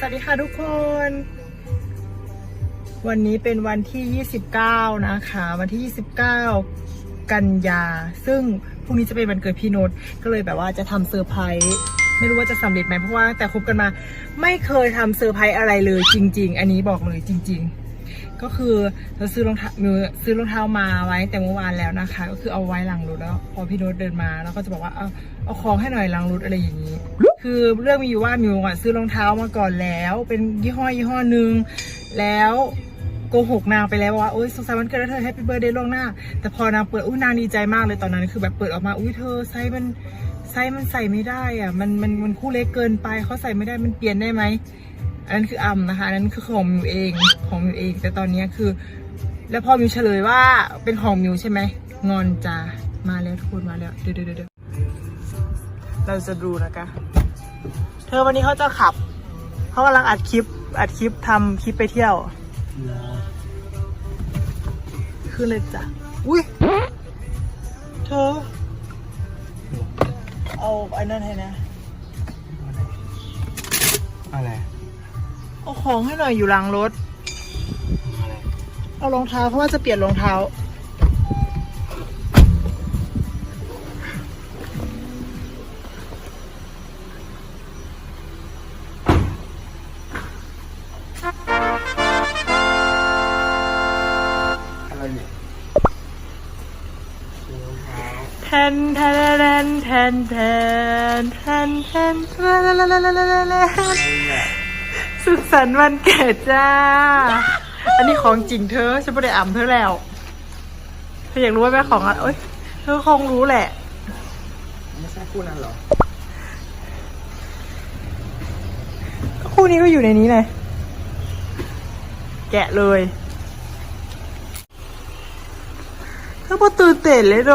สวัสดีค่ะทุกคน วันนี้เป็นวันที่ 29 นะคะ วันที่ 29 กันยา ซึ่งพรุ่งนี้จะเป็นวันเกิดพี่โนตก็เลยแบบว่าจะทำเซอร์ไพรส์ไม่รู้ว่าจะสำเร็จไหมเพราะว่าแต่คบกันมา ไม่เคยทำเซอร์ไพรส์อะไรเลยจริง ๆ อันนี้บอกเลยจริง ๆก็คือเราซื้อรองเท้ามือซื้อรองเท้ามาไว้แต่เมื่อวานแล้วนะคะ ก็คือเอาไว้หลังรถแล้ว พอพี่โน้ตเดินมา แล้วก็จะบอกว่าเอาเอาของให้หน่อยหลังรถอะไรอย่างนี้ คือเรื่องมีอยู่ว่ามิวอะซื้อรองเท้ามาก่อนแล้ว เป็นยี่ห้อยี่ห้อหนึ่งแล้วโกหกนางไปแล้วว่าโอ๊ยสุขสันต์วันเกิดแล้วเธอแฮปปี้เบิร์ดเดย์ล่วงหน้า แต่พอนางเปิดอุ้ยนางดีใจมากเลยตอนนั้นคือแบบเปิดออกมาอุ้ยเธอไซส์มันไซส์มันใส่ไม่ได้อะมันมันมันคู่เล็กเกินไปเขาใส่ไม่ได้มันเปลี่ยนได้ไหมอันนั้นคืออัมนะคะอันนั้นคือของมิวเองของมิวเอง แต่ตอนนี้คือ แล้วพอมิวเฉลยว่าเป็นของมิวใช่ไหมงอนจ้ามาแล้วทุกคนมาแล้วเดี๋ยวเดี๋ยวเดี๋ยวเราจะดูนะคะ เธอวันนี้เขาจะขับ เขากำลังอัดคลิป อัดคลิปทำคลิปไปเที่ยว ขึ้นเลยจ้ะ อุ้ย เธอ เอาอันนั้นให้นะ อะไร เอาของให้หน่อยอยู่หลังรถอะไรเอารองเท้าเพราะว่าจะเปลี่ยนรองเท้า แทนแทนแทนแทนแทนแทนสุขสันต์วันเกิดจ้า อันนี้ของจริงเธอ ฉันไม่ได้อ่ำเธอแล้วเธออยากรู้ไหมของอะไรเธอคงรู้แหละ ไม่ใช่คู่นั้นหรอ คู่นี้ก็อยู่ในนี้เลยแกะเลยเธอพอตื่นเต้นเลยโด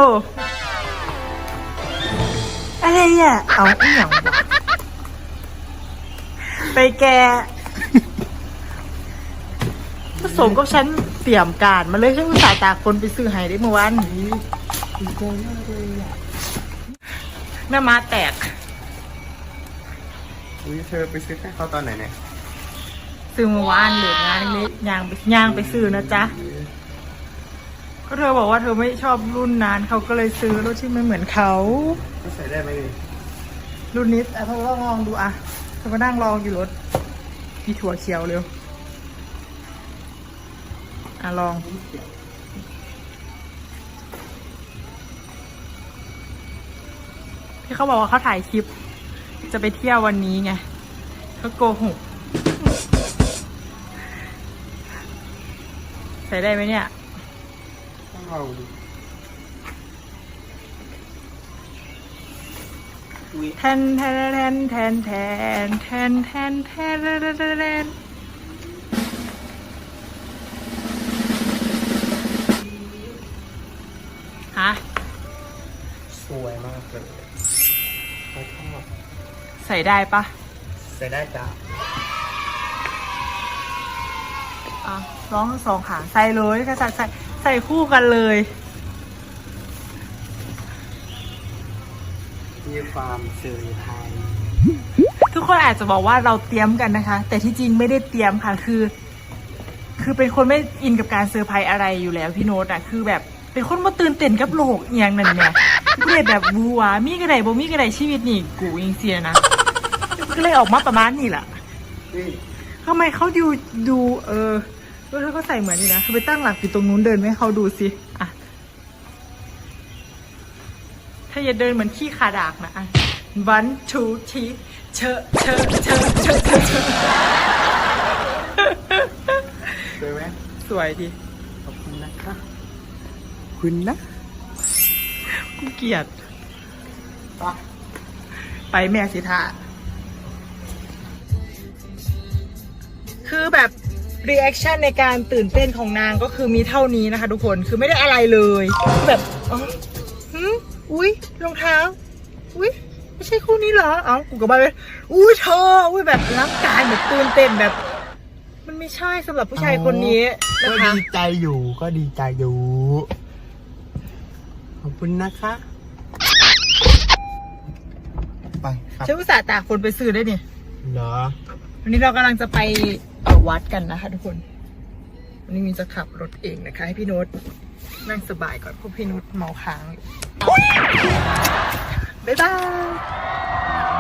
อะไรอะเอาอีหยังวะไปแกะผสมกับฉันเตรียมการมาเลยฉันอุตส่าห์ตากคนไปซื้อให้ได้เมื่อวานนี้ดีใจมากเลยอะหน้ามาแตก อุ้ยเธอไปซื้อให้เขาตอนไหนเนี่ย ซื้อเมื่อวานเหลืองานเล็กๆยางไปยางไปซื้อนะจ๊ะ ก็เธอบอกว่าเธอไม่ชอบรุ่นนั้นเขาก็เลยซื้อรถที่ไม่เหมือนเขาก็ใส่ได้ไหมรุ่นนี้อ่เธอก็ลองดูอะเธอก็นั่งลองอยู่รถมีถั่วเขียวเร็วอะลองที่เขาบอกว่าเขาถ่ายคลิป จะไปเที่ยววันนี้ไงเขาโกหกใส่ได้ไหมเนี่ย ต้องลองดูแทนแทนแทนแทนแทนแทนแทนแทนแทนแทนฮะสวยมากเลยเขาชอใส่ได้ปะใส่ได้จ้ะอะร้องทั้งสองขาใส่เลยก็ใส่ใส่ ใส่คู่กันเลย มีความเซอร์ไพรส์ทุกคนอาจจะบอกว่าเราเตรียมกันนะคะ แต่ที่จริงไม่ได้เตรียมค่ะคือ คือเป็นคนไม่อินกับการเซอร์ไพรส์อะไรอยู่แล้วพี่โน้ตอะคือแบบเป็นคนมาตื่นเต้นกับโลกอหย่างนั้นเนี่ยก็เลยแบบบูวามีกระไดบ่มีกระไดชีวิตนี่กูยิงเสียนะก็เลยออกมาประมาณนี้แหละนี่ทำไมเขาดูดูเออ แล้วเธอก็ใส่เหมือนนี่นะเธอไปตั้งหลักอยู่ตรงนู้นเดินไหมเขาดูสิอะถ้าอย่าเดินเหมือนขี้ขาดากนะอะ one two three เชอะเชอะเชอะเชอะเชอะเชอะสวยไหมสวยดีขอบคุณนะคะคุณนะกูเกลียดปะไปแม่สิท่าคือแบบ รีแอคชั่นในการตื่นเต้นของนางก็คือมีเท่านี้นะคะ ทุกคนคือไม่ได้อะไรเลยคือแบบอ๋อหืมอุ้ยรองเท้า อุ้ยไม่ใช่คู่นี้เหรอเอ้ากูก็บาเลยอุ้ยเธออุ้ยแบบร่างกายแบบตื่นเต้นแบบ มันไม่ใช่สำหรับผู้ชายคนนี้ก็นะคะดีใจอยู่ก็ดีใจอยู่ ขอบคุณนะคะ ไปครับฉันอุตส่าห์ตากคนไปซื้อได้เนี่ยเหรอ วันนี้เรากำลังจะไปเอ่อ วัดกันนะคะทุกคนวันนี้มินจะขับรถเองนะคะ ให้พี่โน้ตนั่งสบายก่อนเพราะพี่โน้ตเมาค้างอยู่บ๊ายบาย